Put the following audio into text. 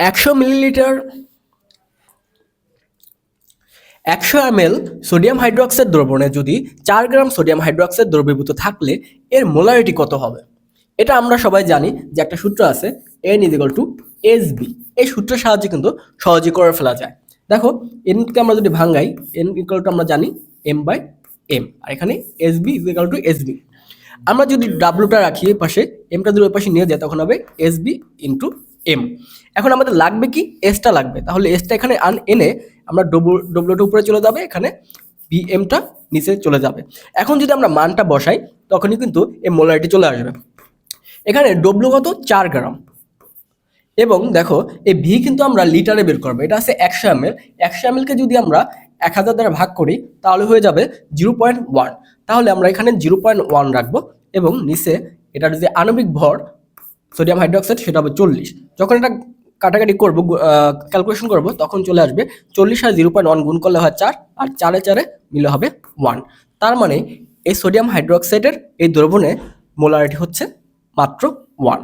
একশো মিলিলিটার, একশো ML sodium hydroxide দ্রবণে যদি চার গ্রাম সোডিয়াম হাইড্রোক্সাইড দ্রবীভূত থাকলে এর মোলারিটি কত হবে? এটা আমরা সবাই জানি যে একটা সূত্র আছে N equal to S B এই সূত্রের সাহায্যে কিন্তু সহজে করে ফেলা যায়। দেখো এনকে আমরা যদি ভাঙাই এন ইকুয়াল টু আমরা জানি এম বাই এম আর এখানে S B equal to S B আমরা যদি ডাব্লুটা রাখি এই পাশে এমটা যদি ওই পাশে নিয়ে যাই তখন হবে এস বি ইন্টু এম এখন আমাদের লাগবে কি? এসটা লাগবে। তাহলে এসটা এখানে আন এনে আমরা ডব্লু ডব্লুটা উপরে চলে যাবে, এখানে বি এমটা নিচে চলে যাবে। এখন যদি আমরা মানটা বসাই, তখনই কিন্তু এই মোলারিটি চলে আসবে। এখানে ডব্লু কত? চার গ্রাম। এবং দেখো, এই ভি কিন্তু আমরা লিটারে বের করব। এটা আছে একশো এম এল একশো এম এলকে যদি আমরা এক হাজার দ্বারা ভাগ করি, তাহলে হয়ে যাবে জিরো পয়েন্ট ওয়ান তাহলে আমরা এখানে জিরো পয়েন্ট ওয়ান রাখব এবং নিচে এটার যে আণবিক ভর সোডিয়াম হাইড্রোক্সাইড, সেটা হবে চল্লিশ। যখন এটা কাটাকাটি করব ক্যালকুলেশন করব, তখন চলে আসবে চল্লিশ আর জিরো পয়েন্ট ওয়ান গুণ করলে হয় চার, আর চারে চারে মিলে হবে ওয়ান তার মানে এই সোডিয়াম হাইড্রোক্সাইডের এই দ্রবণে মোলারিটি হচ্ছে মাত্র ওয়ান